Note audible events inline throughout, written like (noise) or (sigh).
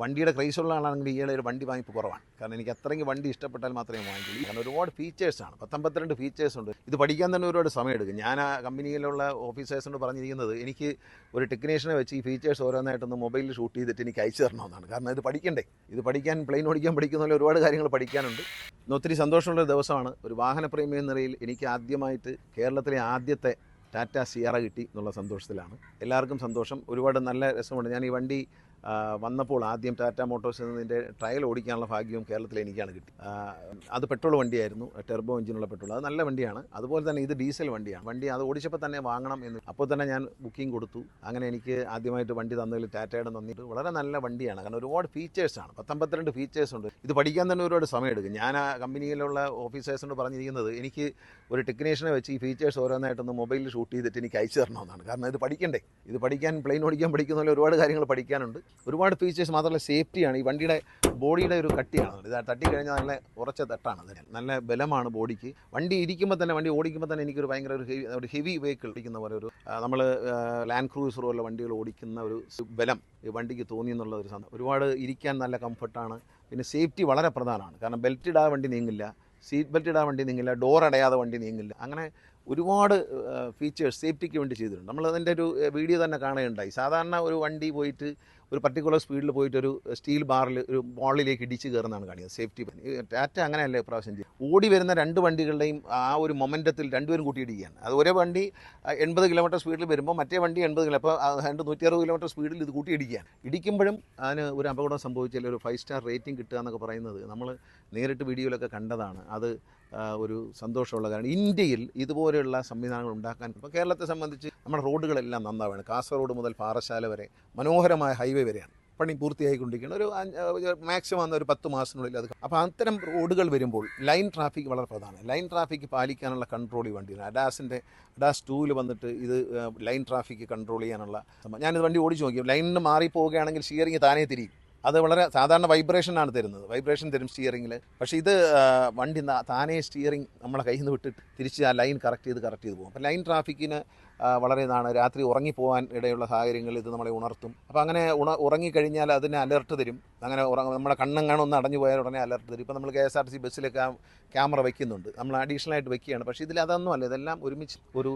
വണ്ടിയുടെ ക്രൈസ് ഉള്ള ആളാണെങ്കിൽ ഈയിടെ ഒരു വണ്ടി വാങ്ങിപ്പ് കുറവാണ്. കാരണം എനിക്ക് അത്രയ്ക്ക് വണ്ടി ഇഷ്ടപ്പെട്ടാൽ മാത്രമേ വാങ്ങിക്കുള്ളൂ കാരണം ഒരുപാട് ഫീച്ചേഴ്സാണ് പത്തൊമ്പത്തിരണ്ട് ഫീച്ചേഴ്സ് ഉണ്ട്. ഇത് പഠിക്കാൻ തന്നെ ഒരുപാട് സമയം എടുക്കും. ഞാൻ ആ കമ്പനിയിലുള്ള ഓഫീസേഴ്സിനോട് പറഞ്ഞിരിക്കുന്നത് എനിക്ക് ഒരു ടെക്നീഷ്യനെ വെച്ച് ഈ ഫീച്ചേഴ്സ് ഓരോന്നായിട്ടൊന്ന് മൊബൈലിൽ ഷൂട്ട് ചെയ്തിട്ട് എനിക്ക് അയച്ചു തരണമെന്നാണ്. കാരണം ഇത് പഠിക്കണ്ടേ? ഇത് പഠിക്കാൻ പ്ലെയിൻ ഓടിക്കാൻ പഠിക്കുന്ന പോലെ ഒരുപാട് കാര്യങ്ങൾ പഠിക്കാനുണ്ട്. ഇന്ന് ഒത്തിരി സന്തോഷമുള്ള ദിവസമാണ്. ഒരു വാഹനപ്രേമി എന്ന നിലയിൽ എനിക്ക് ആദ്യമായിട്ട് കേരളത്തിലെ ആദ്യത്തെ ടാറ്റ സിയറ കിട്ടി എന്നുള്ള സന്തോഷത്തിലാണ്. എല്ലാവർക്കും സന്തോഷം. ഒരുപാട് നല്ല രസമുണ്ട്. ഞാൻ ഈ വണ്ടി വന്നപ്പോൾ ആദ്യം ടാറ്റ മോട്ടോഴ്സ് എന്നതിന്റെ ട്രയൽ ഓടിക്കാനുള്ള ഭാഗ്യവും കേരളത്തിൽ എനിക്കാണ് കിട്ടി. അത് പെട്രോൾ വണ്ടിയായിരുന്നു ടെർബോ എഞ്ചിനുള്ള പെട്രോൾ. അത് നല്ല വണ്ടിയാണ്. അതുപോലെ തന്നെ ഇത് ഡീസൽ വണ്ടിയാണ്. വണ്ടി അത് ഓടിച്ചപ്പോൾ തന്നെ വാങ്ങണം എന്ന്. അപ്പോൾ തന്നെ ഞാൻ ബുക്കിംഗ് കൊടുത്തു. അങ്ങനെ എനിക്ക് ആദ്യമായിട്ട് വണ്ടി തന്നതിൽ ടാറ്റയുടെ നന്ദിയിട്ട് വളരെ നല്ല വണ്ടിയാണ്. കാരണം ഒരുപാട് ഫീച്ചേഴ്സാണ്. പത്തമ്പത്തിരണ്ട് ഫീച്ചേഴ്സ് ഉണ്ട് ഇത് പഠിക്കാൻ തന്നെ ഒരുപാട് സമയം എടുക്കും ഞാൻ ആ കമ്പനിയിലുള്ള ഓഫീസേഴ്സിനോട് പറഞ്ഞിരിക്കുന്നത് എനിക്ക് ഒരു ടെക്നീഷ്യനെ വെച്ച് ഈ ഫീച്ചേഴ്സ് ഓരോന്നായിട്ടൊന്ന് മൊബൈലിൽ ഷൂട്ട് ചെയ്തിട്ട് എനിക്ക് അയച്ചു തരണമെന്നാണ്. കാരണം ഇത് പഠിക്കണ്ടേ. ഇത് പഠിക്കാൻ പ്ലെയിൻ ഓടിക്കാൻ പഠിക്കുന്ന പോലെ ഒരുപാട് കാര്യങ്ങൾ പഠിക്കാനുണ്ട്. ഒരുപാട് ഫീച്ചേഴ്സ് മാത്രമല്ല സേഫ്റ്റിയാണ് ഈ വണ്ടിയുടെ ബോഡിയുടെ ഒരു കട്ടിയാണ്. ഇത് തട്ടിക്കഴിഞ്ഞാൽ നല്ല ഉറച്ച തട്ടാണ് അതിന്. നല്ല ബലമാണ് ബോഡിക്ക്. വണ്ടി ഇരിക്കുമ്പോൾ തന്നെ വണ്ടി ഓടിക്കുമ്പോൾ തന്നെ എനിക്കൊരു ഭയങ്കര ഒരു ഹെവി ഒരു ഹെവി വെഹിക്കിൾ ഇരിക്കുന്ന പോലെ ഒരു നമ്മൾ ലാൻഡ് ക്രൂസർ പോലുള്ള വണ്ടികൾ ഓടിക്കുന്ന ഒരു ബലം ഈ വണ്ടിക്ക് തോന്നി എന്നുള്ള ഒരു ഒരുപാട് ഇരിക്കാൻ നല്ല കംഫർട്ടാണ് പിന്നെ സേഫ്റ്റി വളരെ പ്രധാനമാണ്. കാരണം ബെൽറ്റ് ഇടാതെ വണ്ടി നീങ്ങില്ല സീറ്റ് ബെൽറ്റ് ഇടാൻ വണ്ടി നീങ്ങില്ല ഡോർ അടയാതെ വണ്ടി നീങ്ങില്ല. അങ്ങനെ ഒരുപാട് ഫീച്ചേഴ്സ് സേഫ്റ്റിക്ക് വേണ്ടി ചെയ്തിട്ടുണ്ട്. നമ്മൾ അതിന്റെ ഒരു വീഡിയോ തന്നെ കാണുകയുണ്ടായി. സാധാരണ ഒരു വണ്ടി പോയിട്ട് ഒരു പർട്ടിക്കുലർ സ്പീഡിൽ പോയിട്ട് ഒരു സ്റ്റീൽ ബാറിൽ ഒരു ബോളിലേക്ക് ഇടിച്ച് കയറുന്നതാണ് കാണിക്കുന്നത് സേഫ്റ്റി ടാറ്റ അങ്ങനെയല്ലേ പ്രാവശ്യം ചെയ്യും ഓടി വരുന്ന രണ്ട് വണ്ടികളുടെയും ആ ഒരു മൊമെന്റത്തിൽ രണ്ടുപേരും കൂട്ടിയിടിക്കുകയാണ്. അത് ഒരേ വണ്ടി എൺപത് കിലോമീറ്റർ സ്പീഡിൽ വരുമ്പോൾ മറ്റേ വണ്ടി എൺപത് കിലോ അപ്പോൾ രണ്ട് നൂറ്റി അറുപത് കിലോമീറ്റർ സ്പീഡിൽ ഇത് കൂട്ടിയിടിക്കുകയാണ്. ഇടിക്കുമ്പോഴും അതിന് ഒരു അപകടം സംഭവിച്ചാൽ ഒരു ഫൈവ് സ്റ്റാർ റേറ്റിംഗ് കിട്ടുക എന്നൊക്കെ പറയുന്നത് നമ്മൾ നേരിട്ട് വീഡിയോയിലൊക്കെ കണ്ടതാണ്. അത് ഒരു സന്തോഷമുള്ള കാരണം ഇന്ത്യയിൽ ഇതുപോലെയുള്ള സംവിധാനങ്ങൾ ഉണ്ടാക്കാൻ ഇപ്പോൾ കേരളത്തെ സംബന്ധിച്ച് നമ്മുടെ റോഡുകളെല്ലാം നന്നാവാണ്. കാസർഗോഡ് മുതൽ പാറശാല വരെ മനോഹരമായ ഹൈവേ വരെയാണ്. പണി പൂർത്തിയായിക്കൊണ്ടിരിക്കുകയാണ്. ഒരു മാക്സിമം വന്ന ഒരു പത്ത് മാസത്തിനുള്ളിൽ അത് അപ്പോൾ അത്തരം റോഡുകൾ വരുമ്പോൾ ലൈൻ ട്രാഫിക് വളരെ പ്രധാനമാണ്. ലൈൻ ട്രാഫിക് പാലിക്കാനുള്ള കൺട്രോൾ വണ്ടിയാണ്. അഡാസിന്റെ അഡാസ് ടൂവിൽ വന്നിട്ട് ഇത് ലൈൻ ട്രാഫിക് കൺട്രോൾ ചെയ്യാനുള്ള. ഞാനിത് വണ്ടി ഓടിച്ച് നോക്കി ലൈനിന് മാറി പോവുകയാണെങ്കിൽ ഷിയറിങ് താനേ തിരിയും. അത് വളരെ സാധാരണ വൈബ്രേഷൻ ആണ് തരുന്നത്. വൈബ്രേഷൻ തരും സ്റ്റിയറിങ്ങിൽ പക്ഷേ ഇത് വണ്ടി താനേ സ്റ്റിയറിംഗ് നമ്മളെ കയ്യിൽ നിന്ന് വിട്ടിട്ട് തിരിച്ച് ആ ലൈൻ കറക്റ്റ് ചെയ്ത് കറക്റ്റ് ചെയ്ത് പോകും. അപ്പോൾ ലൈൻ ട്രാഫിക്കിന് വളരെ ഇതാണ്. രാത്രി ഉറങ്ങിപ്പോകാൻ ഇടയുള്ള സാഹചര്യങ്ങൾ ഇത് നമ്മളെ ഉണർത്തും. അപ്പോൾ അങ്ങനെ ഉണ ഉറങ്ങിക്കഴിഞ്ഞാൽ അതിന് അലർട്ട് തരും. അങ്ങനെ ഉറങ്ങ നമ്മുടെ കണ്ണങ്ങാണ് ഒന്ന് അടഞ്ഞു പോയാൽ ഉടനെ അലർട്ട് തരും. ഇപ്പോൾ നമ്മൾ K S R T C ബസ്സിലൊക്കെ ക്യാമറ വയ്ക്കുന്നുണ്ട്. നമ്മൾ അഡീഷണൽ ആയിട്ട് വയ്ക്കുകയാണ്. പക്ഷേ ഇതിൽ അതൊന്നും അല്ല ഇതെല്ലാം ഒരുമിച്ച് ഒരു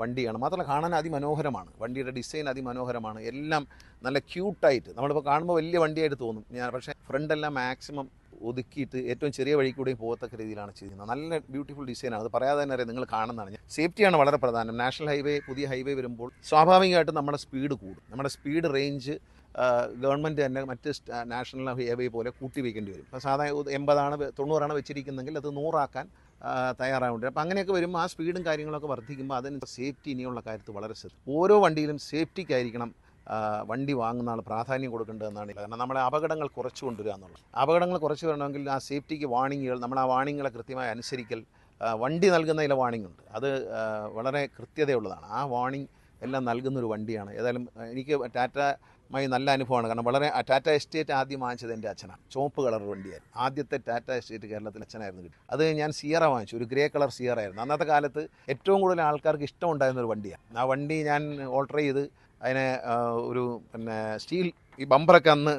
വണ്ടിയാണ്. മാത്രമല്ല കാണാൻ അതിമനോഹരമാണ്. വണ്ടിയുടെ ഡിസൈൻ അതിമനോഹരമാണ്. എല്ലാം നല്ല ക്യൂട്ടായിട്ട് നമ്മളിപ്പോൾ കാണുമ്പോൾ വലിയ വണ്ടിയായിട്ട് തോന്നും. ഞാൻ പക്ഷേ ഫ്രണ്ടെല്ലാം മാക്സിമം ഒതുക്കിയിട്ട് ഏറ്റവും ചെറിയ വഴി കൂടി പോകത്തക്ക രീതിയിലാണ് ചെയ്യുന്നത് നല്ല ബ്യൂട്ടിഫുൾ ഡിസൈനാണ് അത് പറയാതെ തന്നെ നിങ്ങൾ കാണുന്നതാണ്. ഞാൻ സേഫ്റ്റിയാണ് വളരെ പ്രധാനം. നാഷണൽ ഹൈവേ പുതിയ ഹൈവേ വരുമ്പോൾ സ്വാഭാവികമായിട്ടും നമ്മുടെ സ്പീഡ് കൂടും. നമ്മുടെ സ്പീഡ് റേഞ്ച് ഗവൺമെന്റ് തന്നെ മറ്റ് നാഷണൽ ഹൈവേ പോലെ കൂട്ടി വയ്ക്കേണ്ടി വരും. ഇപ്പോൾ സാധാരണ എൺപതാണ് തൊണ്ണൂറാണ് വെച്ചിരിക്കുന്നതെങ്കിൽ അത് നൂറാക്കാൻ തയ്യാറാവുണ്ട്. അപ്പോൾ അങ്ങനെയൊക്കെ വരുമ്പോൾ ആ സ്പീഡും കാര്യങ്ങളൊക്കെ വർദ്ധിക്കുമ്പോൾ അതിന് സേഫ്റ്റി ഇനിയുള്ള കാര്യത്തിൽ വളരെ ശ്രദ്ധ ഓരോ വണ്ടിയിലും സേഫ്റ്റിക്കായിരിക്കണം വണ്ടി വാങ്ങുന്ന ആൾ പ്രാധാന്യം കൊടുക്കേണ്ടതെന്നാണ് കാരണം നമ്മളെ അപകടങ്ങൾ കുറച്ച് കൊണ്ടുവരിക എന്നുള്ളത് അപകടങ്ങൾ കുറച്ച് വരണമെങ്കിൽ ആ സേഫ്റ്റിക്ക് വാണിങ്ങുകൾ നമ്മൾ ആ വാണിങ്ങുകളെ കൃത്യമായി അനുസരിക്കൽ വണ്ടി നൽകുന്ന ചില വാണിംഗ് ഉണ്ട് അത് വളരെ കൃത്യതയുള്ളതാണ്. ആ വാണിംഗ് എല്ലാം നൽകുന്നൊരു വണ്ടിയാണ്. ഏതായാലും എനിക്ക് എനിക്ക് ടാറ്റമായി നല്ല അനുഭവമാണ്. കാരണം വളരെ ടാറ്റ എസ്റ്റേറ്റ് ആദ്യം വാങ്ങിച്ചത് എന്റെ അച്ഛനാണ് ചുവപ്പ് കളർ വണ്ടിയായിരുന്നു. ആദ്യത്തെ ടാറ്റ എസ്റ്റേറ്റ് കേരളത്തിൽ അച്ഛനായിരുന്നു കിട്ടി അത് ഞാൻ സിയറ വാങ്ങിച്ചു. ഒരു ഗ്രേ കളർ സിയറ ആയിരുന്നു. അന്നത്തെ കാലത്ത് ഏറ്റവും കൂടുതൽ ആൾക്കാർക്ക് ഇഷ്ടമുണ്ടായിരുന്ന ഒരു വണ്ടിയാണ് ആ വണ്ടി ഞാൻ ഓൾട്ടർ ചെയ്ത് അതിനെ ഒരു പിന്നെ സ്റ്റീൽ ഈ ബമ്പറൊക്കെ അന്ന്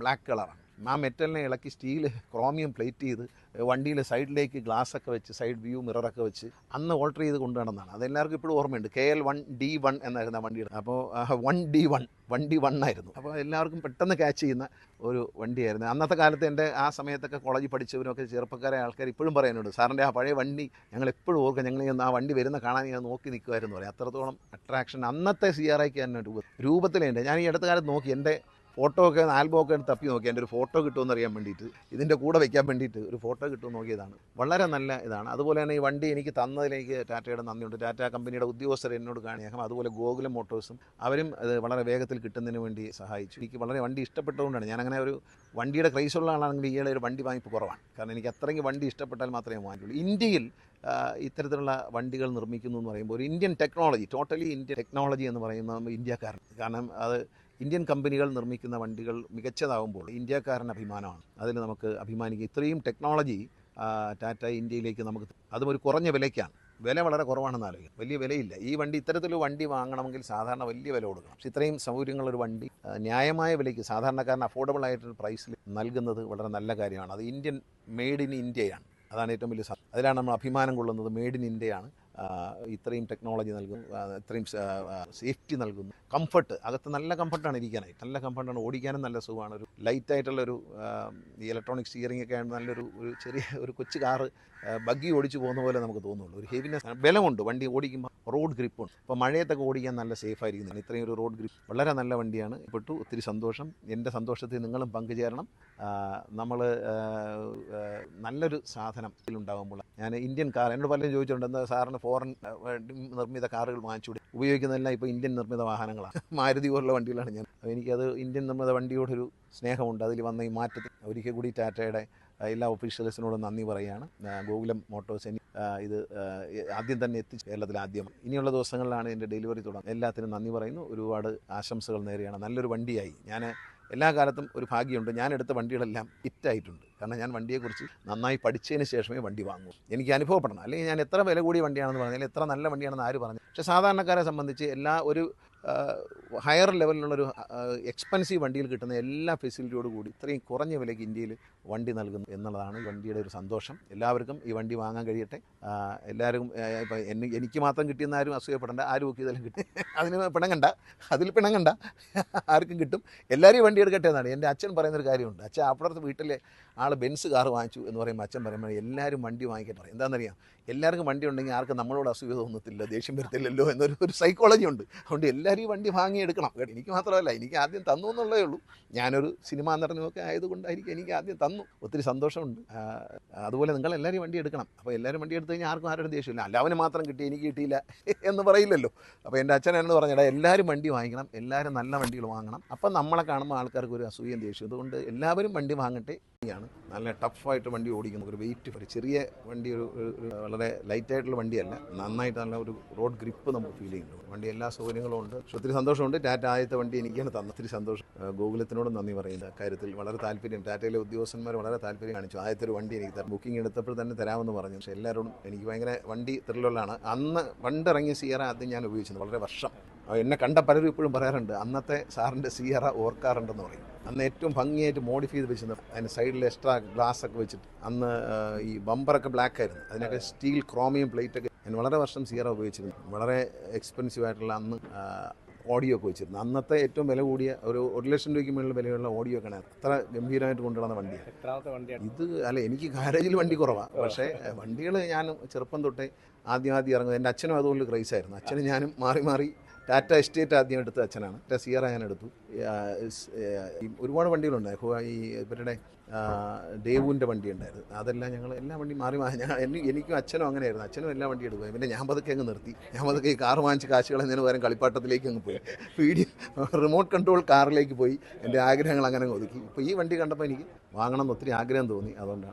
ബ്ലാക്ക് കളറാണ്. ആ മെറ്റലിനെ ഇളക്കി സ്റ്റീൽ ക്രോമിയം പ്ലേറ്റ് ചെയ്ത് വണ്ടിയിൽ സൈഡിലേക്ക് ഗ്ലാസ് ഒക്കെ വെച്ച് സൈഡ് വ്യൂ മിററൊക്കെ വെച്ച് അന്ന് ഓൾട്ടർ ചെയ്ത് കൊണ്ടുവന്നതാണ് അതെല്ലാവർക്കും ഇപ്പോഴും ഓർമ്മയുണ്ട്. K L one D one എന്നായിരുന്നു ആ വണ്ടിയുടെ. അപ്പോൾ വൺ ഡി വൺ വണ്ടി വൺ ആയിരുന്നു. അപ്പോൾ എല്ലാവർക്കും പെട്ടെന്ന് ക്യാച്ച് ചെയ്യുന്ന ഒരു വണ്ടിയായിരുന്നു. അന്നത്തെ കാലത്ത് എന്റെ ആ സമയത്തൊക്കെ കോളേജിൽ പഠിച്ചവരൊക്കെ ചെറുപ്പക്കാരെ ആൾക്കാർ ഇപ്പോഴും പറയാനുണ്ട് സാറിന്റെ ആ പഴയ വണ്ടി ഞങ്ങൾ എപ്പോഴും ഓർക്കും. ഞങ്ങൾ ആ വണ്ടി വരുന്ന കാണാൻ ഞാൻ നോക്കി നിൽക്കുമായിരുന്നു പറയാം. അത്രത്തോളം അട്രാക്ഷൻ അന്നത്തെ സി ആർ ഐക്ക് തന്നെ രൂപ രൂപത്തിലുണ്ട്. ഞാൻ ഈ അടുത്ത കാലത്ത് നോക്കി. എന്റെ ഫോട്ടോ ഒക്കെ ആൽബം ഒക്കെ തപ്പി നോക്കി. എന്റെ ഒരു ഫോട്ടോ കിട്ടുമെന്ന് അറിയാൻ വേണ്ടിയിട്ട് ഇതിന്റെ കൂടെ വയ്ക്കാൻ വേണ്ടിയിട്ട് ഒരു ഫോട്ടോ കിട്ടുമെന്ന് നോക്കിയതാണ്. വളരെ നല്ല ഇതാണ്. അതുപോലെ തന്നെ ഈ വണ്ടി എനിക്ക് തന്നതിലേക്ക് ടാറ്റയുടെ നന്ദിയുണ്ട്. ടാറ്റ കമ്പനിയുടെ ഉദ്യോഗസ്ഥർ എന്നോട് കാണിയാക്കാം. അതുപോലെ ഗോകുലം മോട്ടോഴ്സും അവരും അത് വളരെ വേഗത്തിൽ കിട്ടുന്നതിന് വേണ്ടി സഹായിച്ചു. എനിക്ക് വളരെ വണ്ടി ഇഷ്ടപ്പെട്ടതുകൊണ്ടാണ്. ഞാൻ അങ്ങനെ ഒരു വണ്ടിയുടെ ക്രൈസ് ഉള്ള ആളാണെങ്കിൽ ഈയിടെ ഒരു വണ്ടി വാങ്ങിപ്പ് കുറവാണ്. കാരണം എനിക്ക് അത്രയ്ക്ക് വണ്ടി ഇഷ്ടപ്പെട്ടാൽ മാത്രമേ വാങ്ങിക്കുള്ളൂ ഇന്ത്യയിൽ ഇത്തരത്തിലുള്ള വണ്ടികൾ നിർമ്മിക്കുന്നു എന്ന് പറയുമ്പോൾ ഒരു Indian technology totally Indian technology എന്ന് പറയുന്നത് ഇന്ത്യക്കാരൻ. കാരണം അത് ഇന്ത്യൻ കമ്പനികൾ നിർമ്മിക്കുന്ന വണ്ടികൾ മികച്ചതാവുമ്പോൾ ഇന്ത്യക്കാരൻ അഭിമാനമാണ്. അതിൽ നമുക്ക് അഭിമാനിക്കുക. ഇത്രയും ടെക്നോളജി ടാറ്റ ഇന്ത്യയിലേക്ക് നമുക്ക് അതും ഒരു കുറഞ്ഞ വിലയ്ക്കാണ്. വില വളരെ കുറവാണെന്ന് ആലോചിക്കും. വലിയ വിലയില്ല. ഈ വണ്ടി ഇത്തരത്തിലൊരു വണ്ടി വാങ്ങണമെങ്കിൽ സാധാരണ വലിയ വില കൊടുക്കണം. പക്ഷേ ഇത്രയും സൗകര്യങ്ങളൊരു വണ്ടി ന്യായമായ വിലയ്ക്ക് സാധാരണക്കാരന് അഫോർഡബിൾ ആയിട്ടൊരു പ്രൈസിൽ നൽകുന്നത് വളരെ നല്ല കാര്യമാണ്. അത് ഇന്ത്യൻ മെയ്ഡ് ഇൻ ഇന്ത്യയാണ് അതാണ് ഏറ്റവും വലിയ അതിലാണ് നമ്മൾ അഭിമാനം കൊള്ളുന്നത്. മെയ്ഡ് ഇൻ ഇന്ത്യയാണ് ഇത്രയും ടെക്നോളജി നൽകും ഇത്രയും സേഫ്റ്റി നൽകുന്നു. കംഫർട്ട് അകത്ത് നല്ല കംഫർട്ടാണ് ഇരിക്കാനായി. നല്ല കംഫർട്ടാണ് ഓടിക്കാനും നല്ല സുഖമാണ്. ഒരു ലൈറ്റ് ആയിട്ടുള്ളൊരു ആ, ഈ ഇലക്ട്രോണിക് സ്റ്റിയറിംഗ് ഒക്കെ ആണ് നല്ലൊരു ഒരു ചെറിയ ഒരു കൊച്ചു കാറ് ബഗ്ഗി ഓടിച്ചു പോകുന്ന പോലെ നമുക്ക് തോന്നുള്ളൂ. ഒരു ഹെവിനെസ് ബലമുണ്ട്. വണ്ടി ഓടിക്കുമ്പോൾ റോഡ് ഗ്രിപ്പുണ്ട് അപ്പോൾ മഴയത്തൊക്കെ ഓടിക്കാൻ നല്ല സേഫ് ആയിരിക്കുന്നതാണ് ഇത്രയും ഒരു റോഡ് ഗ്രിപ്പ് വളരെ നല്ല വണ്ടിയാണ്. പെട്ടു ഒത്തിരി സന്തോഷം. എന്റെ സന്തോഷത്തിൽ നിങ്ങളും പങ്കുചേരണം. നമ്മൾ നല്ലൊരു സാധനം ഇതിലുണ്ടാകുമ്പോൾ ഞാൻ ഇന്ത്യൻ കാർ എന്നോട് പലരും ചോദിച്ചിട്ടുണ്ട് എന്താ സാറിന് ഫോറിൻ നിർമ്മിത കാറുകൾ വാങ്ങിച്ചുകൂടി ഉപയോഗിക്കുന്നതെല്ലാം ഇപ്പോൾ ഇന്ത്യൻ നിർമ്മിത വാഹനങ്ങളാണ്. മാരുതി പോലുള്ള വണ്ടികളാണ് ഞാൻ. എനിക്കത് ഇന്ത്യൻ നിർമ്മിത വണ്ടിയോടൊരു സ്നേഹമുണ്ട്. അതിൽ വന്ന ഈ മാറ്റത്തിൽ. ഒരിക്കൽ കൂടി ടാറ്റയുടെ എല്ലാ ഒഫീഷ്യൽസിനോടും നന്ദി പറയുകയാണ്. ഗോകുലം മോട്ടോഴ്സ് ഇനി, ഇത് ആദ്യം തന്നെ എത്തിച്ച് കേരളത്തിൽ ആദ്യം. ഇനിയുള്ള ദിവസങ്ങളിലാണ് ഇതിന്റെ ഡെലിവറി തുടങ്ങുന്നത്. എല്ലാത്തിനും നന്ദി പറയുന്നു. ഒരുപാട് ആശംസകൾ നേരെയാണ് നല്ലൊരു വണ്ടിയായി. ഞാൻ എല്ലാ കാലത്തും ഒരു ഭാഗ്യമുണ്ട്. ഞാൻ എടുത്ത വണ്ടികളെല്ലാം ഹിറ്റായിട്ടുണ്ട് കാരണം ഞാൻ വണ്ടിയെക്കുറിച്ച് നന്നായി പഠിച്ചതിന് ശേഷമേ വണ്ടി വാങ്ങൂ. എനിക്ക് അനുഭവപ്പെടണം. അല്ലെങ്കിൽ ഞാൻ എത്ര വില കൂടിയ വണ്ടിയാണെന്ന് പറഞ്ഞാൽ എത്ര നല്ല വണ്ടിയാണെന്ന് ആര് പറഞ്ഞു പക്ഷേ സാധാരണക്കാരെ സംബന്ധിച്ച് എല്ലാ ഒരു ഹയർ ലെവലിലുള്ളൊരു എക്സ്പെൻസീവ് വണ്ടിയിൽ കിട്ടുന്ന എല്ലാ ഫെസിലിറ്റിയോട് കൂടി ഇത്രയും കുറഞ്ഞ വിലയ്ക്ക് ഇന്ത്യയിൽ വണ്ടി നൽകുന്നു എന്നുള്ളതാണ് വണ്ടിയുടെ ഒരു സന്തോഷം. എല്ലാവർക്കും ഈ വണ്ടി വാങ്ങാൻ കഴിയട്ടെ. എല്ലാവരും ഇപ്പം എന്നെ എനിക്ക് മാത്രം കിട്ടിയെന്ന് ആരും അസൂയപ്പെടേണ്ട. ആരും ഒക്കെ ഇതെല്ലാം കിട്ടി. അതിന് പിണങ്ങണ്ട. അതിൽ പിണങ്ങണ്ട. ആർക്കും കിട്ടും. എല്ലാവരും വണ്ടി എടുക്കട്ടെ എന്നാണ്. എന്റെ അച്ഛൻ പറയുന്നൊരു കാര്യമുണ്ട്. അച്ഛൻ അപ്പുറത്ത് വീട്ടിലെ ആൾ ബെൻസ് കാർ വാങ്ങിച്ചു എന്ന് പറയുമ്പോൾ അച്ഛൻ പറയുമ്പോൾ എല്ലാവരും വണ്ടി വാങ്ങിക്കട്ടെ എന്താണെന്നറിയാം? എല്ലാവർക്കും വണ്ടി ഉണ്ടെങ്കിൽ ആർക്കും നമ്മളോട് അസൂയ തോന്നത്തില്ല ദേഷ്യം വരത്തില്ലല്ലോ എന്നൊരു ഒരു സൈക്കോളജി ഉണ്ട്. അതുകൊണ്ട് എല്ലാവരും ഈ വണ്ടി വാങ്ങിയെടുക്കണം എനിക്ക് മാത്രമല്ല എനിക്ക് ആദ്യം തന്നു എന്നുള്ളതേ ഉള്ളൂ. ഞാനൊരു സിനിമാ നടനുമൊക്കെ ആയതുകൊണ്ടായിരിക്കും എനിക്ക് ആദ്യം തന്നു ഒത്തിരി സന്തോഷമുണ്ട്. അതുപോലെ നിങ്ങൾ എല്ലാവരും വണ്ടി എടുക്കണം. അപ്പോൾ എല്ലാവരും വണ്ടി എടുത്തു കഴിഞ്ഞാൽ ആർക്കും ആരുടെ ദേഷ്യമില്ല. അല്ല അവന് മാത്രം കിട്ടി എനിക്ക് കിട്ടിയില്ല (laughs) എന്ന് പറയില്ലല്ലോ. അപ്പോൾ എന്റെ അച്ഛൻ എന്നോട് പറഞ്ഞടാ എല്ലാവരും വണ്ടി വാങ്ങിക്കണം. എല്ലാവരും നല്ല വണ്ടികൾ വാങ്ങണം. അപ്പം നമ്മളെ കാണുമ്പോൾ ആൾക്കാർക്ക് ഒരു അസൂയം ദേഷ്യം അതുകൊണ്ട് എല്ലാവരും വണ്ടി വാങ്ങട്ടെ. ാണ് നല്ല ടഫായിട്ട് വണ്ടി ഓടിക്കുന്നു. ഒരു വെയിറ്റ് ഒരു ചെറിയ വണ്ടി ഒരു വളരെ ലൈറ്റ് ആയിട്ടുള്ള വണ്ടിയല്ല. നന്നായിട്ട് നല്ല ഒരു റോഡ് ഗ്രിപ്പ് നമുക്ക് ഫീൽ ചെയ്യുന്നുണ്ട്. വണ്ടി എല്ലാ സൗകര്യങ്ങളും ഉണ്ട്. ഒത്തിരി സന്തോഷമുണ്ട്. ടാറ്റ ആദ്യത്തെ വണ്ടി എനിക്കാണ് തന്ന ഒത്തിരി സന്തോഷം. ഗോകുലത്തിനോടും നന്ദി പറയുന്നത് കാര്യത്തിൽ വളരെ താല്പര്യം. ടാറ്റയിലെ ഉദ്യോഗസ്ഥന്മാർ വളരെ താല്പര്യം കാണിച്ചു. ആദ്യത്തെ ഒരു വണ്ടി എനിക്ക് ബുക്കിംഗ് എടുത്തപ്പോൾ തന്നെ തരാമെന്ന് പറഞ്ഞു. പക്ഷേ എല്ലാവരോടും എനിക്ക് ഭയങ്കര വണ്ടി ത്രില്ലുള്ളതാണ് അന്ന് പണ്ടിറങ്ങിയ സിയറ ആദ്യം ഞാൻ ഉപയോഗിച്ചത് വളരെ വർഷം. എന്നെ കണ്ട പലരും ഇപ്പോഴും പറയാറുണ്ട് അന്നത്തെ സാറിന്റെ സിയറ ഓർക്കാറുണ്ടെന്ന് പറയും. അന്ന് ഏറ്റവും ഭംഗിയായിട്ട് മോഡിഫൈ ചെയ്ത് വെച്ചിരുന്നത് അതിന് സൈഡിൽ എക്സ്ട്രാ ഗ്ലാസ് ഒക്കെ വെച്ചിട്ട് അന്ന് ഈ ബമ്പറൊക്കെ ബ്ലാക്ക് ആയിരുന്നു. അതിനൊക്കെ സ്റ്റീൽ ക്രോമിയം പ്ലേറ്റ് ഒക്കെ ഞാൻ വളരെ വർഷം സിയറ ഉപയോഗിച്ചിരുന്നു. വളരെ എക്സ്പെൻസീവ് ആയിട്ടുള്ള അന്ന് ഓഡിയോ ഒക്കെ വെച്ചിരുന്നു. അന്നത്തെ ഏറ്റവും വില കൂടിയ ഒരു ഒരു ലക്ഷം രൂപയ്ക്ക് മുകളിൽ വിലയുള്ള ഓഡിയോ ഒക്കെ അത്ര ഗംഭീരമായിട്ട് കൊണ്ടുവന്ന വണ്ടിയാണ്. ഇത് അല്ല എനിക്ക് ഗാരേജിൽ വണ്ടി കുറവാണ് പക്ഷേ വണ്ടികൾ ഞാൻ ചെറുപ്പം തൊട്ടേ ആദ്യം ആദ്യം ഇറങ്ങുന്നത് എന്റെ അച്ഛനും അതുകൊണ്ട് ക്രൈസ് ആയിരുന്നു. അച്ഛനും ഞാനും മാറി മാറി ടാറ്റ എസ്റ്റേറ്റ് ആദ്യം എടുത്ത അച്ഛനാണ്. ടാറ്റ സിയറ ഞാൻ എടുത്തു. ഒരുപാട് വണ്ടികളുണ്ട് ഈ ഇവരുടെ ദേവുവിന്റെ വണ്ടി ഉണ്ടായിരുന്നു അതെല്ലാം ഞങ്ങൾ എല്ലാ വണ്ടി മാറി മാറി. ഞാൻ എനി- എനിക്കും അച്ഛനും അങ്ങനെയായിരുന്നു. അച്ഛനും എല്ലാ വണ്ടി എടുക്കും പിന്നെ ഞാൻ പതുക്കെ അങ്ങ് നിർത്തി. ഞാൻ പതുക്കെ ഈ കാർ വാങ്ങിച്ച് കാശുകൾ കളഞ്ഞതിന് പകരം കളിപ്പാട്ടത്തിലേക്ക് അങ്ങ് പോയി. വീഡിയോ റിമോട്ട് കൺട്രോൾ കാറിലേക്ക് പോയി. എന്റെ ആഗ്രഹങ്ങൾ അങ്ങനെ അങ്ങ് ഒതുക്കി. ഇപ്പോൾ ഈ വണ്ടി കണ്ടപ്പോൾ എനിക്ക് വാങ്ങണം എന്ന് ഒത്തിരി ആഗ്രഹം തോന്നി. അതുകൊണ്ടാണ്.